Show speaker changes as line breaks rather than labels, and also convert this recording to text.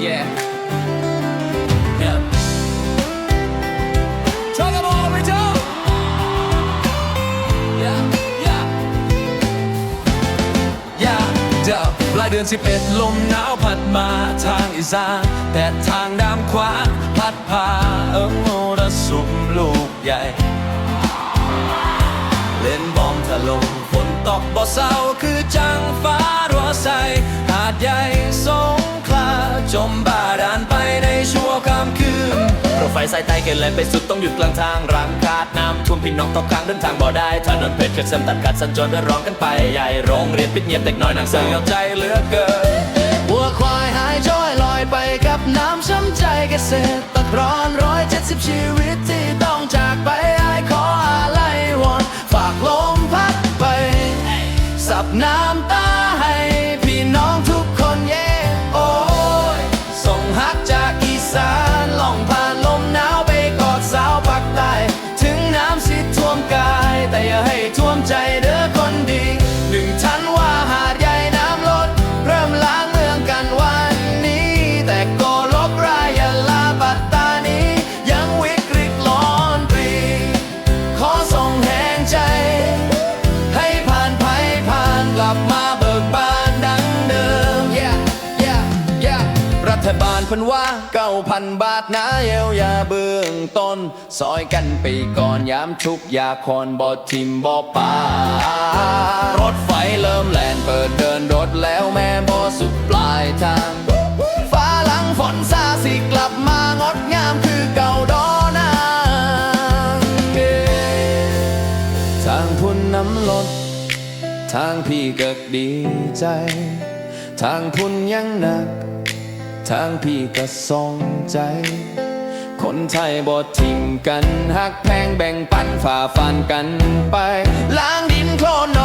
Yeah. Yeah. Talk about we do. Yeah. Yeah. ยาเดาปลายเดือนสิบเอ็ดลมหนาวพัดมาทางอีสานแต่ทางดำขวางพัดพาเอิงโมรสุมลูกใหญ่ เล่นบอมถล่มฝนตกบ่เศร้าคือจังฟ้ารัวใสหาดใหญ่สง จมบาดาลไปในชั่วค่ำคืนรถไฟสายใต้เกินเลยไปสุดต้องหยุดกลางทางรังขาดน้ำท่วมพี่น้องตกค้างเดินทางบ่ได้ถนนเพชรเกิดเส้นตัดขาดสัญจรเดือร้อนกันไปใหญ่โรงเรียนปิดเงียบเด็กน้อยนางเสือเอาใจเหลือเกิน
วัวควายหายจ้อยลอยไปกับน้ำช้ำใจเกษตรกรร้อยเจ็ดสิบชีวิตที่ต้องจากไปไอ้ขออะไรวอนฝากลมพัดไป สับน้ำตาให้พี่น้อง บาลเพันว่าเก้าพันบาทนะเยียวยาเบื้องต้นซอยกันไปก่อนยามทุกยาคอนบอทิมบอป่ารถไฟเริ่มแล่นเปิดเดินรถแล้วแม่บอสุดปลายทางฟ้าหลังฝนซาสิกลับมางดงามคือเก่าดอนางทางพุ่นน้ำลด ทางพี่เกิดดีใจ ทางพุ่นยังหนัก ทางพี่ก็สองใจ คนไทยบดทิ้งกันหักแพงแบ่งปันฝ่าฟันกันไป ล้างดินโคลน